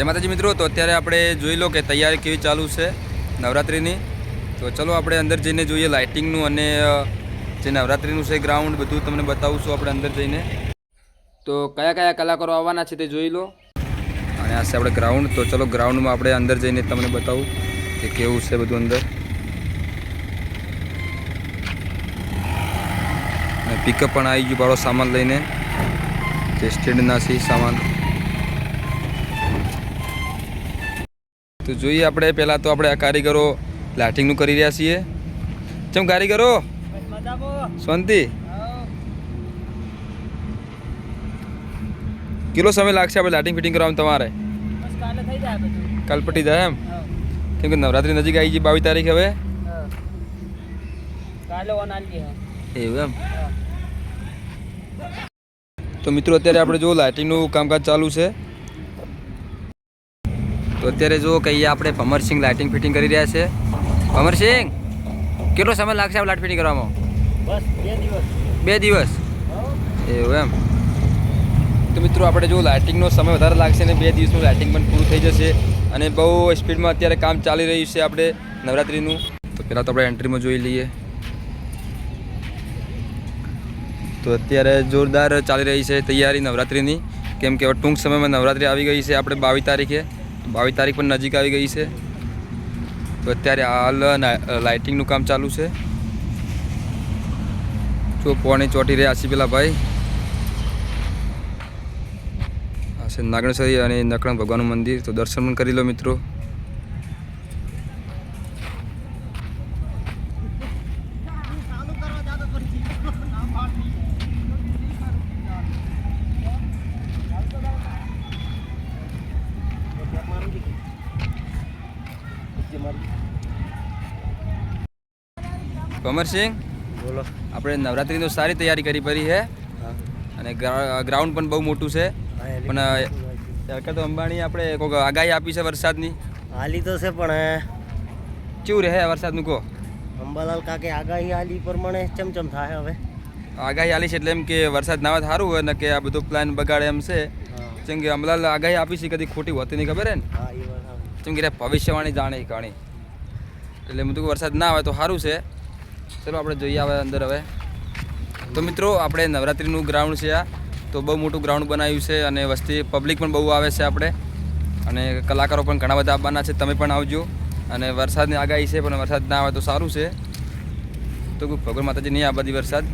જય માતાજી મિત્રો, તો અત્યારે આપણે જોઈ લો કે તૈયારી કેવી ચાલુ છે નવરાત્રિની. તો ચલો આપણે અંદર જઈને જોઈએ લાઇટિંગનું અને જે નવરાત્રિનું છે ગ્રાઉન્ડ બધું તમને બતાવું છું આપણે અંદર જઈને. તો કયા કયા કલાકારો આવવાના છે તે જોઈ લો. અને આ છે આપણે ગ્રાઉન્ડ, તો ચલો ગ્રાઉન્ડમાં આપણે અંદર જઈને તમને બતાવું કે કેવું છે બધું અંદર. અને પિકઅપ પણ આવી ગયું બાળો સામાન લઈને. જે સ્ટેન્ડના છે સામાન. તો જોઈએ આપણે. પહેલાં તો આપણે આ કારીગરો લાઇટિંગનું કરી રહ્યા છીએ. ચમ કારીગરો? શાંતિ? કેટલો સમય લાગશે આપણે લાઇટિંગ ફિટિંગ કરવામાં તમારે? કાલ પટી જાય એમ? કેમ કે નવરાત્રી નજીક આવી ગઈ બાવીસ તારીખ હવે. એવું એમ? તો મિત્રો, અત્યારે આપણે જો લાઇટિંગનું કામકાજ ચાલુ છે. તો અત્યારે જો કે અહીંયા આપણે ભમરસિંહ લાઇટિંગ ફિટિંગ કરી રહ્યા છે. ભમરસિંહ કેટલો સમય લાગશે આપણે લાઇટ ફિટિંગ કરવામાં? બસ બે દિવસ. બે દિવસ? એવું એમ? તો મિત્રો આપણે જો લાઇટિંગનો સમય વધારે લાગશે ને બે દિવસનું લાઇટિંગ પણ પૂરું થઈ જશે અને બહુ સ્પીડમાં અત્યારે કામ ચાલી રહ્યું છે આપણે નવરાત્રિનું. તો પહેલાં તો આપણે એન્ટ્રીમાં જોઈ લઈએ. તો અત્યારે જોરદાર ચાલી રહી છે તૈયારી નવરાત્રિની. કેમ કે હવે ટૂંક સમયમાં નવરાત્રિ આવી ગઈ છે આપણે બાવીસ તારીખે. બાવીસ તારીખ પણ નજીક આવી ગઈ છે. તો અત્યારે હાલ લાઇટિંગનું કામ ચાલુ છે. જો પોણે ચોટી રહ્યા છે પેલા ભાઈ. છે નાગણસરી અને નકરણ ભગવાનનું મંદિર. તો દર્શન પણ કરી લો મિત્રો. કમરસિંહ બોલો. આપણે નવરાત્રિની સારી તૈયારી કરી પડી છે અને ગ્રાઉન્ડ પણ બહુ મોટું છે. પણ સરકાર તો અંબાણી આપણે કોઈક આગાહી આપી છે વરસાદની. હાલી તો છે પણ કેવું રહે વરસાદનું કહો? અંબાલાલ કાકે આગાહી હાલી પ્રમાણે ચમચમ થાય હવે. આગાહી આલી છે એટલે એમ કે વરસાદ ના તો સારું હોય ને કે આ બધું પ્લાન બગાડે એમ છે. જેમ કે અંબલાલ આગાહી આપી છે કદી ખોટી હોતી નહીં ખબર હે ને. જેમ કે ભવિષ્યવાણી જાણે કાણી એટલે કીધું વરસાદ ના આવે તો સારું છે. ચલો આપણે જોઈએ હવે અંદર હવે. તો મિત્રો, આપણે નવરાત્રિનું ગ્રાઉન્ડ છે આ. તો બહુ મોટું ગ્રાઉન્ડ બનાવ્યું છે અને વસ્તી પબ્લિક પણ બહુ આવે છે આપણે. અને કલાકારો પણ ઘણા બધા આવવાના છે. તમે પણ આવજો. અને વરસાદની આગાહી છે, પણ વરસાદ ના આવે તો સારું છે. તો ભગવાન માતાજી નહીં આ બધી વરસાદ.